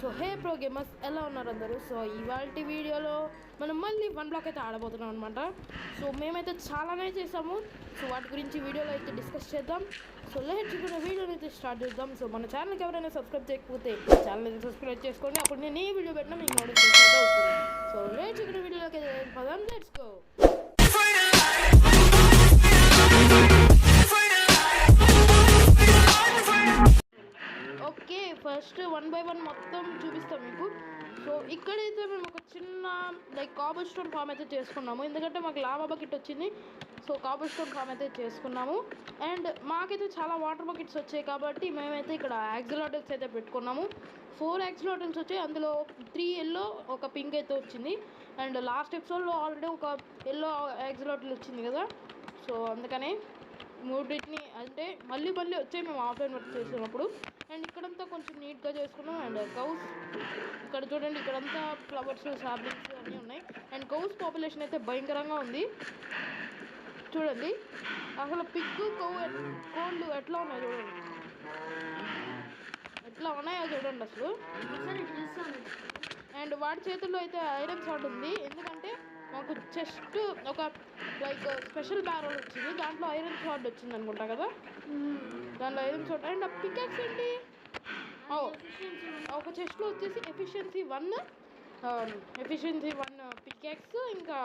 So hey pro gamers ఎలా ఉన్నారు అందరూ? సో ఇవాళ వీడియోలో మనం మళ్ళీ వన్ బ్లాక్ అయితే ఆడబోతున్నాం అనమాట సో మేమైతే చాలానే చేసాము. సో వాటి గురించి వీడియోలో అయితే డిస్కస్ చేద్దాం. సో లేట్ చిన్న వీడియోని అయితే స్టార్ట్ చేద్దాం. సో మన ఛానల్కి ఎవరైనా సబ్స్క్రైబ్ చేయకపోతే ఛానల్ అయితే సబ్స్క్రైబ్ చేసుకోండి. అప్పుడు నేను ఏ వీడియో పెట్టినా మీకు నోటిఫికేషన్ సో లేట్ చిన్న వీడియోలోకి అయితే పదాం. Let's first one by one మొత్తం చూపిస్తాం మీకు. సో ఇక్కడైతే మేము ఒక చిన్న లైక్ కాబుల్ స్టోన్ ఫామ్ అయితే చేసుకున్నాము. ఎందుకంటే మాకు లావా బకెట్ వచ్చింది. సో కాబుల్ స్టోన్ ఫామ్ అయితే చేసుకున్నాము. అండ్ మాకైతే చాలా వాటర్ బకెట్స్ వచ్చాయి కాబట్టి మేమైతే ఇక్కడ యాక్సిలాటల్స్ అయితే పెట్టుకున్నాము. ఫోర్ యాక్సిలాటల్స్ వచ్చాయి. అందులో త్రీ ఎల్లో ఒక పింక్ అయితే వచ్చింది. అండ్ లాస్ట్ ఎపిసోడ్లో ఆల్రెడీ ఒక ఎల్లో యాక్సిలాటల్ వచ్చింది కదా. సో అందుకనే మూడింటిని అంటే మళ్ళీ మళ్ళీ వచ్చాయి. మేము ఆఫ్లైన్ వర్క్ చేసినప్పుడు అండ్ ఇక్కడంతా కొంచెం నీట్గా చేసుకున్నాం. అండ్ కౌస్ ఇక్కడ చూడండి ఇక్కడంతా ఫ్లవర్స్ సాబ్లింగ్స్ అన్నీ ఉన్నాయి. అండ్ కౌస్ పాపులేషన్ అయితే భయంకరంగా ఉంది. చూడండి అసలు పిగ్గు కౌ కోళ్ళు ఎట్లా ఉన్నాయి చూడండి. ఎట్లా ఉన్నాయో చూడండి అసలు. అండ్ వాడి చేతుల్లో అయితే ఐరన్ షాట్ ఉంది. ఎందుకంటే మాకు జస్ట్ ఒక లైక్ స్పెషల్ బ్యారల్ వచ్చింది. దాంట్లో ఐరన్ షాట్ వచ్చింది అనుకుంటా కదా? దాంట్లో ఐరన్ షాట్ అండ్ ఆ పికాక్స్ ఏంటి? ఒక చెస్ట్లో వచ్చేసి efficiency one efficiency one pickaxe ఇంకా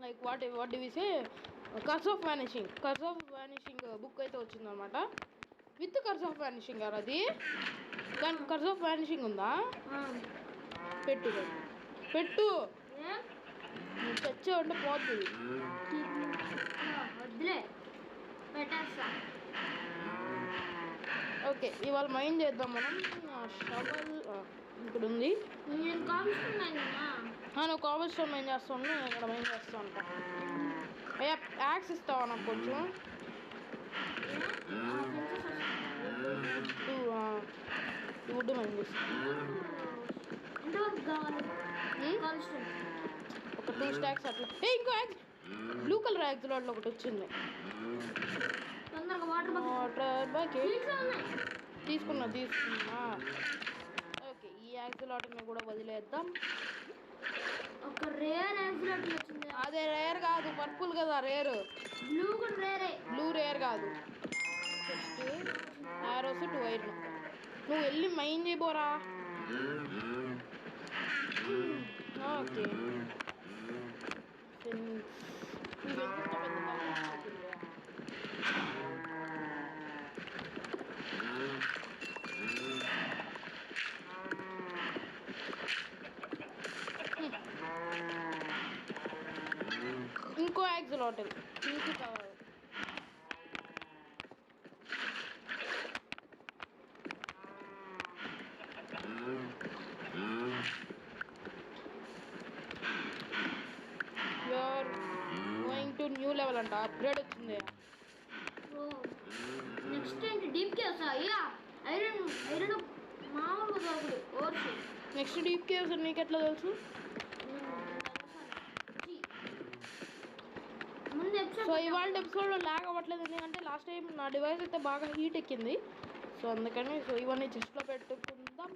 like what what డివిసే curse of vanishing curse of vanishing book అయితే వచ్చిందనమాట. విత్ కర్స్ ఆఫ్ వానిషింగ్ గారు అది. దానికి కర్స్ ఆఫ్ వానిషింగ్ ఉందా? పెట్టు. పెట్టు. చచ్చే ఉంటే పోతుంది వద్దులే. పెట్టేస్తా. ఓకే ఇవాళ మైండ్ చేద్దాం మనం. షవల్ ఇక్కడ ఉంది నువ్వు కావల్ స్టోన్ మైండ్ చేస్తాను. నేను ఇక్కడ మైండ్ చేస్తా ఉంటా. అయ్యా యాక్స్ ఇస్తావా నాకు కొంచెం? టూ వుడ్ మైండ్ చేస్తాను టూ స్టాక్స్ అట్లా. ఏ ఇంకో యాక్స్ బ్లూ కలర్ యాక్స్లో ఒకటి వచ్చింది. వాటర్ బకెట్ తీసుకున్నా తీసుకున్నా. ఓకే ఈ యాక్సిలాట్ని కూడా వదిలేద్దాం. ఒక రేర్ వచ్చింది. అదే రేర్ కాదు పర్పుల్ కదా రేర్ బ్లూ కూడా రేరే బ్లూ రేర్ కాదు. జస్ట్ ఆరోస్ టూ ఐరన్ నువ్వు వెళ్ళి మైన్ చేయబోరా ఓకే. ఇంకో axolotl pink colour you are to new level అంట అప్గ్రేడ్ వచ్చింది. నెక్స్ట్ ఏంటి? డీప్ కేవ్స్ అయ్యా ఐరన్ ఐరన్ మామూలుగా దొరకదు ఓర్సు నెక్స్ట్ డీప్ కేవ్స్ నీకు ఎట్లా తెలుసు సో ఎపిసోడ్ ఇవాళ ఎపిసోడ్లో లాగ్ అవ్వట్లేదు ఎందుకంటే లాస్ట్ టైం నా డివైస్ అయితే బాగా హీట్ ఎక్కింది. సో అందుకని సో ఇవన్నీ చెస్ట్లో పెట్టుకుందాం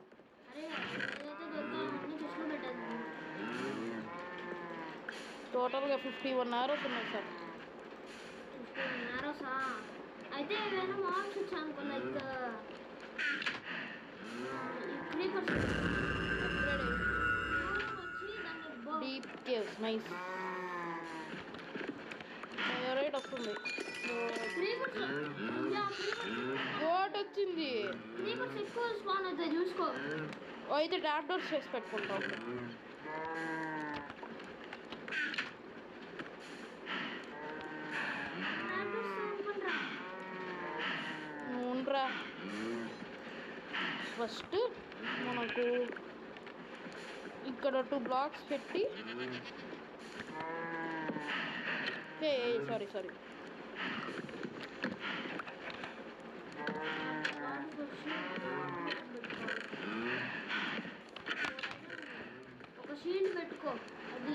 అరే ఏదైతే దొరకాలన్నీ చెస్ట్లో పెట్టాను టోటల్గా ఫిఫ్టీ వన్ అవర్స్ ఉన్నాయి సార్. అయితే ఏమైనా మార్క్స్ వచ్చా అనుకో like creepers deep caves nice right వస్తుంది. గోట్ వచ్చింది? అయితే డోర్స్ చేసి పెట్టుకుంటాం. ఫస్ట్ మనకు ఇక్కడ టూ బ్లాక్స్ పెట్టి ఏ సారీ సారీ ఒక షీల్డ్ పెట్టుకో అది.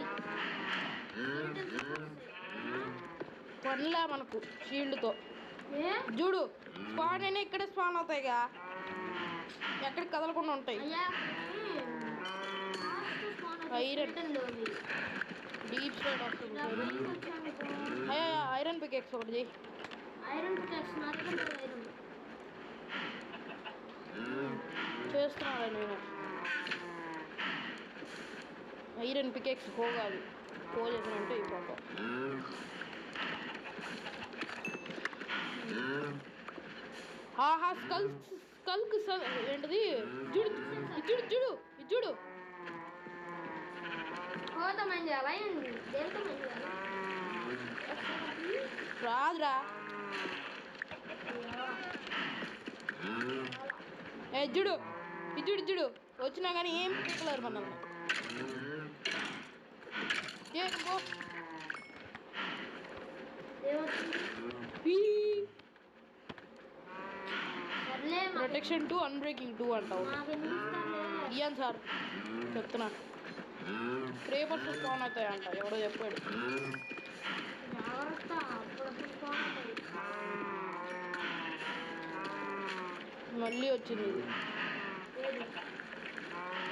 కొనలే మనకు షీల్డ్తో ఏ? చూడు స్పాన్ అయినా ఇక్కడే స్పాన్ అవుతాయిగా. ఎక్కడికి కదలకుండా ఉంటాయి. లోవి డీప్ స్టేట్ వస్తుంది అయ్యా ఐరన్ పికెక్స్ ఒకటి ఐరన్ ఐరన్. చేస్తున్నాను నేను. ఐరన్ పికెక్స్ పోగాలి. పో చేసినంటే ఈ ఫోటో ఆహా స్కల్ స్కల్క్ ఏంటిది? పోతామని చేయాలా ఏంది? దేనితో మని చేయాలా రాదురా. ఏ జుడు ఇది జుడు వచ్చినా కానీ ఏం పిక్కలేరు మనల్ని ఏ పో ఏమొచ్చింది సర్లే మాకు ప్రొటెక్షన్ టూ అన్బ్రేకింగ్ టూ అంటావు. ఇయ్యాను సార్ చెప్తున్నా. రేపర్స్ స్పాన్ అవుతాయంట ఎవడో చెప్పాడు. అవుతాయి మళ్ళీ వచ్చింది. ఇది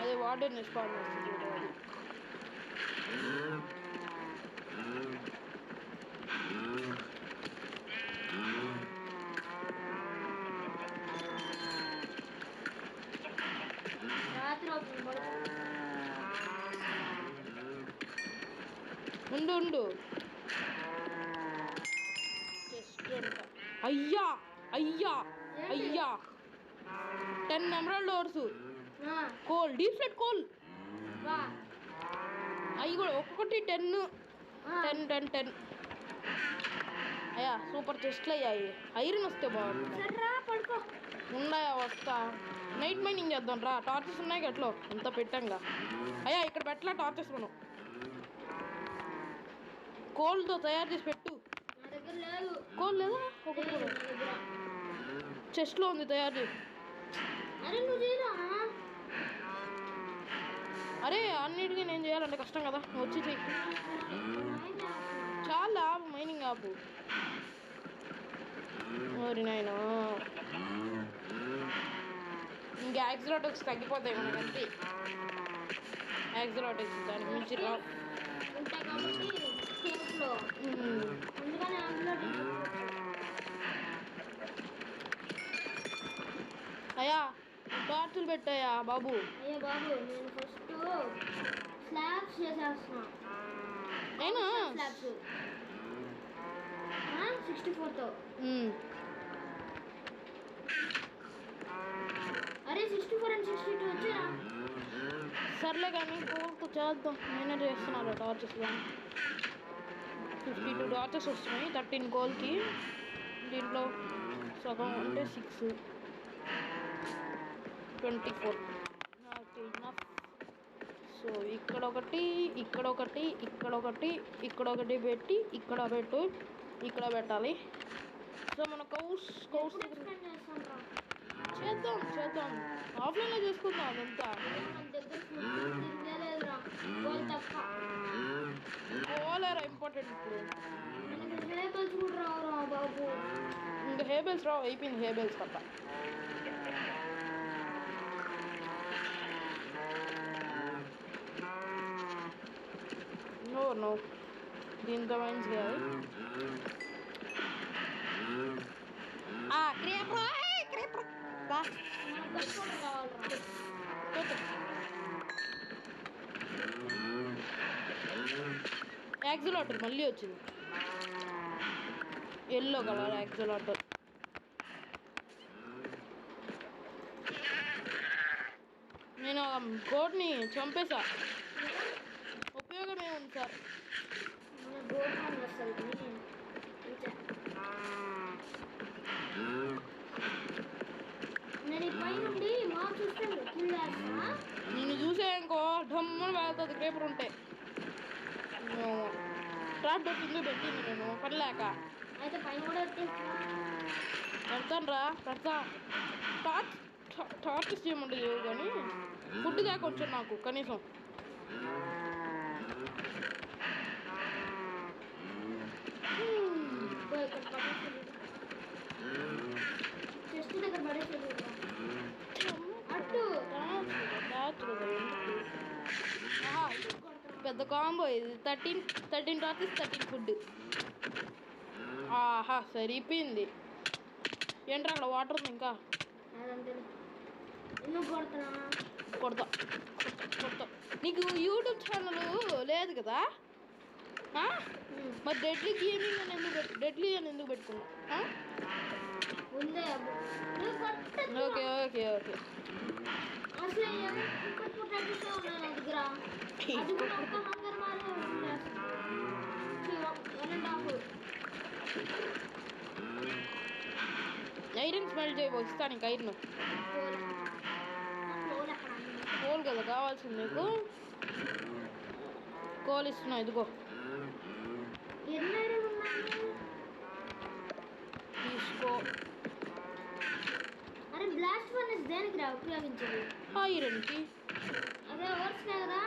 అదే వాటర్ స్పాన్ చూడు అది రాత్రి అవుతుంది పడుకో. ఉండు ఉండు. అయ్యా అయ్యా అయ్యా. Ten emerald doors. Coal deepslate coal. అవి కూడా ఒక్కొక్కటి టెన్. Ten ten ten. అయ్యా సూపర్ చెస్ట్లు అయ్యాయి. ఐరన్ వస్తే పడుకో. ఉన్నాయా వస్తా? నైట్ మైనింగ్ చేద్దాం రా. టార్చెస్ ఉన్నాయి గట్లో. అంత పెట్టంగా. అయ్యా ఇక్కడ పెట్టలా టార్చెస్ మనం. కోల్తో తయారు చేసి పెట్టు. కోల్ లేదా? ఒకటి చెస్ట్లో ఉంది తయారు చేసి అరే అన్నిటికీ నేను చేయాలంటే కష్టం కదా. వచ్చి చెయ్యి. చాలా ఆపు మైనింగ్ ఆపు. ఓరి నాయన. ఇంకా యాక్సిలోటిక్స్ తగ్గిపోతాయి మనకంతే యాక్సిలోటిక్స్ దానికి మించి రావు. అయ్యా టార్చులు పెట్టాయా బాబు. అయ్యో బాబు నేను ఫస్ట్ స్లాబ్స్ చేసేస్తున్నా. అయినా? స్లాబ్స్ సిక్స్టీ ఫోర్తో ఉమ్. అరే సిక్స్టీ ఫోర్ సర్లే కానీ కోర్టు చేద్దాం. నేనే చేస్తున్నారు టార్చెస్ కానీ ఫిఫ్టీ టూ టార్చెస్ వస్తున్నాయి థర్టీన్ గోల్కి దీంట్లో సగం అంటే సిక్స్ ట్వంటీ ఫోర్. సో ఇక్కడ ఒకటి ఇక్కడ ఒకటి ఇక్కడ ఒకటి ఇక్కడ ఒకటి పెట్టి ఇక్కడ పెట్టు ఇక్కడ పెట్టాలి. సో మన కౌస్ కౌస్ చేద్దాం చేద్దాం. ఆఫ్లైన్లో చేసుకుందాం అదంతా మన దగ్గర తిందే లేదురా వాళ్ళు తప్ప కోలేరా ఇంపార్టెంట్ ఇప్పుడు మనకి హేబల్స్ కూడా రావురా బాబు ఇంకా హేబెల్స్ రావు అయిపోయింది హేబెల్స్ తప్ప నో నో దీంతో మైన్స్ కాదు క్రేపర్ క్రేపర్ బా మనకు గట్టు కూడా కావాలిరా యాక్సిలాటర్ మళ్ళీ వచ్చింది. Yellow colour axolotl. నేను గోడ్ని చంపేశా ఉపయోగం ఏముంది సార్? మన నిన్ను చూసే ఇంకో ఢమ్మున వెళ్తుంది పేపర్ ఉంటే. ట్రాప్ పెట్టింది పెట్టింది నేను పడలేక అయితే పైన కూడా పెడతాను రా పెడతా. టార్చ్ టార్చెస్ చేయమంటే చేయవు కానీ ఫుడ్ దా కొంచెం నాకు కనీసం. ఇక్కడ పడేసేది చెస్ట్ దగ్గర పడేసేది ఆ పెద్ద కాంబో ఇది thirteen thirteen topics thirteen food. ఆహా సరిపోయింది. ఏంట్రా అక్కడ వాటర్ ఉంది ఇంకా? కొడతా కొడతా నీకు యూట్యూబ్ ఛానల్ లేదు కదా? మరి డెడ్లీ గేమింగ్ అని ఎందుకు డెడ్లీ అని ఎందుకు పెట్టుకున్నా. Okay okay okay. Iron smelt చేయబో ఇస్తా నీకు ఐరన్. కోల్ కదా కావాల్సింది నీకు. కోల్ ఇస్తున్నా ఇదిగో. తీసుకో. బ్లాస్ట్ ఫర్నెస్ దేనికి రా ఉపయోగించేది ఐరన్కి అదే ఓర్స్నే కదా.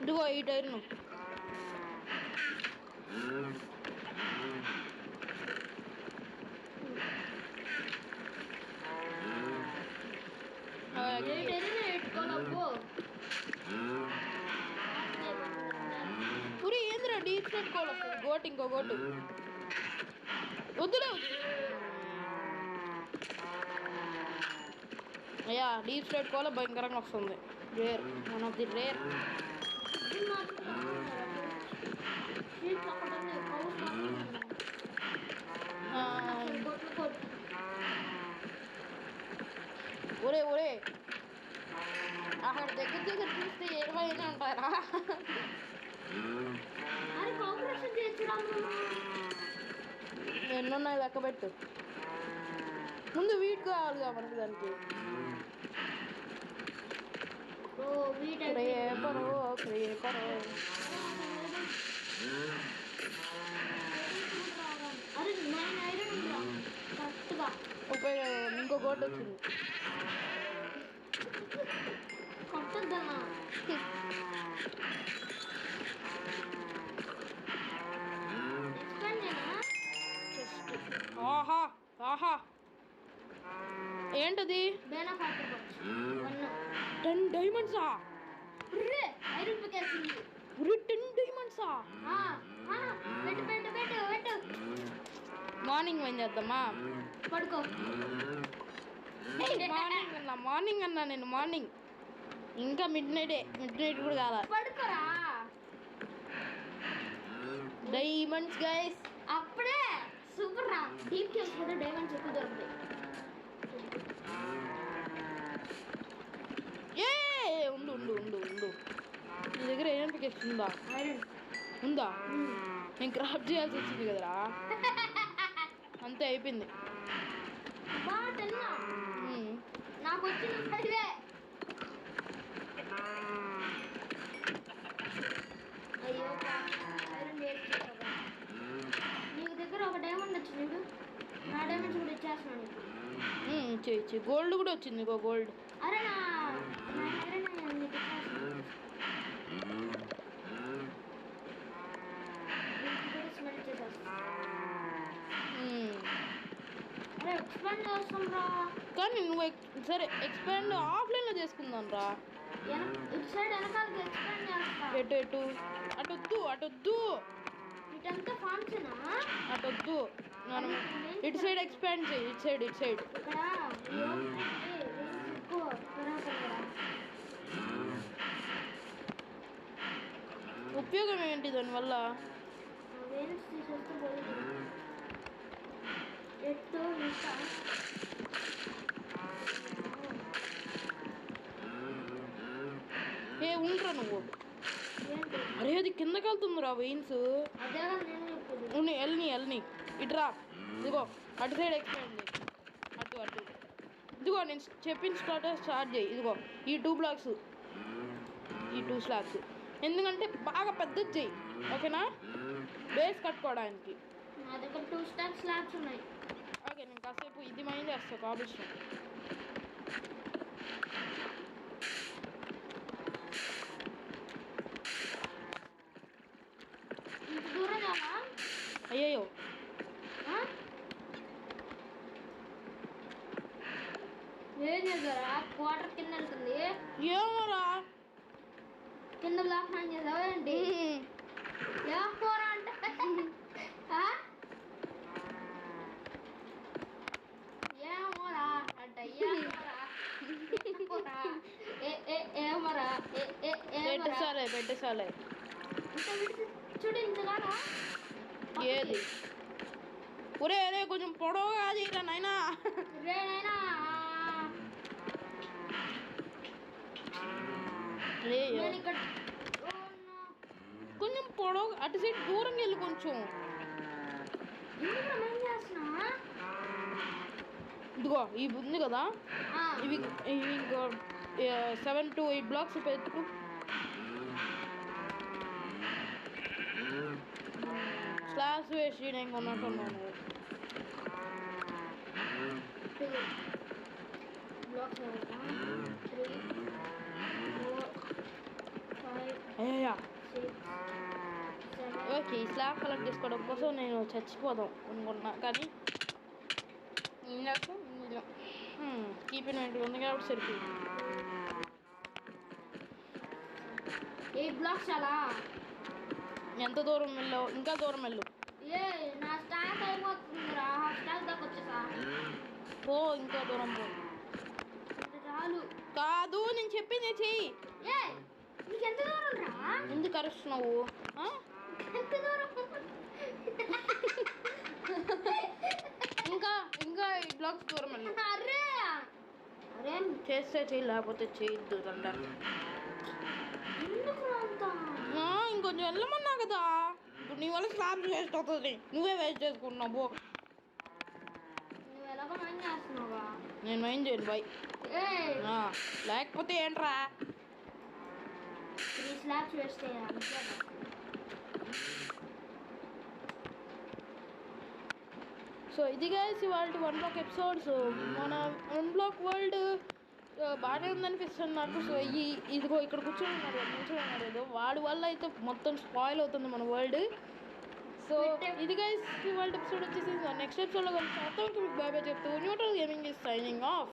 ఇదిగో ఈ పెట్టుకోనప్పు పురి ఏందిరా డీప్ వస్తుంది? గోట్ ఇంకో గోటు. వద్దులే. అయ్యా డీప్ స్టేట్ కోల భయంకరంగా వస్తుంది. Rare one of the rare ఒరే ఒరే. అక్కడ దగ్గర దగ్గర చూస్తే కాంపిటీషన్ చేయొచ్చురా ఎన్నున్నాయి లెక్క పెట్టు. ముందు వీట్ కావాలిగా మనకి దానికి. ఐరన్ ఉందిరా కరెక్ట్గా ఉపయోగం ఇంకో గోట్ వచ్చింది కొట్టద్దన్నా ఆహా ఆహా. ఏంటది? బేనా బాక్స్ టెన్ డైమండ్సా టెన్ డైమండ్సా మార్నింగ్ ఏం చేద్దామా? పడుకో. మార్నింగ్ అన్నా మార్నింగ్ అన్నా నేను మార్నింగ్ ఇంకా మిడ్ నైటే మిడ్ నైట్ కూడా కాదా? పడుకోరా. డైమండ్స్ గైస్ అప్పుడే సూపర్ రా. డీప్ కేవ్స్ కూడా డైమండ్స్ ఎక్కువ దొరుకుతాయి ఏ ఉండు ఉండు ఉండు ఉండు. నీ దగ్గర ఏం పికేషన్ ఉందా? ఉందా? నేను క్రాఫ్ట్ చేయాల్సి వచ్చింది కదరా. అంతే అయిపోయింది. నాకు దగ్గర ఒక డైమండ్ వచ్చింది నా డైమండ్స్ కూడా ఇచ్చేస్తున్నాను చెయ్యి గోల్డ్ కూడా వచ్చింది గోల్డ్ అరే నా నా ఐరన్ నీకు ఇచ్చేస్తున్నాను దీనికి కూడా స్మెల్ చేసేస్తా అరే ఎక్స్పాండ్ చేస్తాం రా కానీ నువ్వు సరే ఎక్స్పాండ్ ఆఫ్లైన్లో చేసుకుందాం రా వెన- ఇటు సైడ్ వెనకాలకి ఎక్స్పాండ్ చేస్తా. ఎటు ఎటు? అటొద్దు అటొద్దు. ఇటంతా ఫామ్సేనా అటొద్దు. మనం ఇటు సైడ్ ఎక్స్పాండ్ చేయి ఇటు సైడ్ ఇటు సైడ్. ఉపయోగం ఏంటి దానివల్ల? ఏ ఉండరా నువ్వు. అరే అది కిందకి వెళ్తుందిరా వెయిన్స్ ఉన్ని ఎల్ని ఎల్ని ఇట్రా. ఇదిగో అటు సైడ్ ఎక్స్పాండ్ అటు అటు. ఇదిగో నేను చెప్పిన స్టార్ట్ స్టార్ట్ చేయి. ఇదిగో ఈ టూ బ్లాక్స్ ఈ టూ స్లాబ్స్ ఎందుకంటే బాగా పెద్దది చేయి. ఓకేనా? బేస్ కట్టుకోవడానికి. నా దగ్గర టూ స్టార్ స్లాబ్స్ ఉన్నాయి. నేను కాసేపు ఇది మైండ్ చేస్తా కాబుల్స్టోన్ ఇంత దూరం చాలా అయ్యయ్యో ఆ? ఏం చేశారా క్వార్టర్ కింద వెళ్తుంది ఏమోరా కింద బ్లాక్ మ్యాన్ చేసావా ఏంటి ఏం కూర అంటే ఆ? ఏమోరా అంటే ఏమోరా ఏమోరా? ఏ ఏ ఏమోరా ఏ ఏ ఏమోరా పెట్టేసాలే పెట్టేసాలే ఇంత విడిచి చూడు ఇంతగానా ఏది? ఒరే అరే కొంచెం పొడవుగా నాయనా. ఓ no. కొంచెం పొడవు అటు సైడ్ దూరం వెళ్ళి కొంచెం. ఇదిగో ఇవి ఉంది కదా. ఇవి ఇవి ఇంకా సెవెన్ టు ఎయిట్ బ్లాక్స్ పెట్టు. Five, అయ్యా six, seven. ఓకే ఈ స్లాబ్ కలెక్ట్ చేసుకోవడం కోసం నేను చచ్చిపోదాం అనుకున్నా కానీ నాకు కీపెన్ ఇన్ ఉంది కాబట్టి సరిపోయింది ఎయిట్ బ్లాక్స్ చాలా ఎంత దూరం వెళ్ళావు ఇంకా దూరం వెళ్ళు నా స్టాక్ అయిపోతుందిరా హాఫ్ స్టాక్ దాకా వచ్చేసా పో ఇంకా దూరం పో చాలు కాదు నేను చెప్పింది చెయ్యి ఏ దూరం రా ఎందుకు అరుస్తున్నావు ఆ? ఎంత దూరం ఇంకా ఇంకా ఈ బ్లాక్స్ దూరం అరే అరే చేస్తే చెయ్యి లేకపోతే చేయొద్దు దండ ఇంకొంచెం వెళ్ళమన్నా కదా నీ వల్ల స్లాబ్స్ వేస్ట్ అవుతుంది. నువ్వే వేస్ట్ చేసుకుంటున్నావు నేను ఏం చేయను బాయ్ లేకపోతే ఏంట్రా? స్లాబ్స్ అంతే సో ఇది గైస్ ఇవాళ వన్ బ్లాక్ ఎపిసోడ్ సో మన వన్ బ్లాక్ వరల్డ్ బాగానే ఉందనిపిస్తుంది నాకు. సో ఈ ఇదిగో ఇక్కడ కూర్చొని ఉన్నారు వాడు నిల్చొని ఏదో. వాడి వల్ల అయితే మొత్తం స్పాయిల్ అవుతుంది మన వరల్డ్ సో ఇది గైస్ ఇవాళ ఎపిసోడ్ వచ్చేసి నెక్స్ట్ ఎపిసోడ్లో కలిసి మొత్తం మీకు చెప్తూ neutral gaming is signing off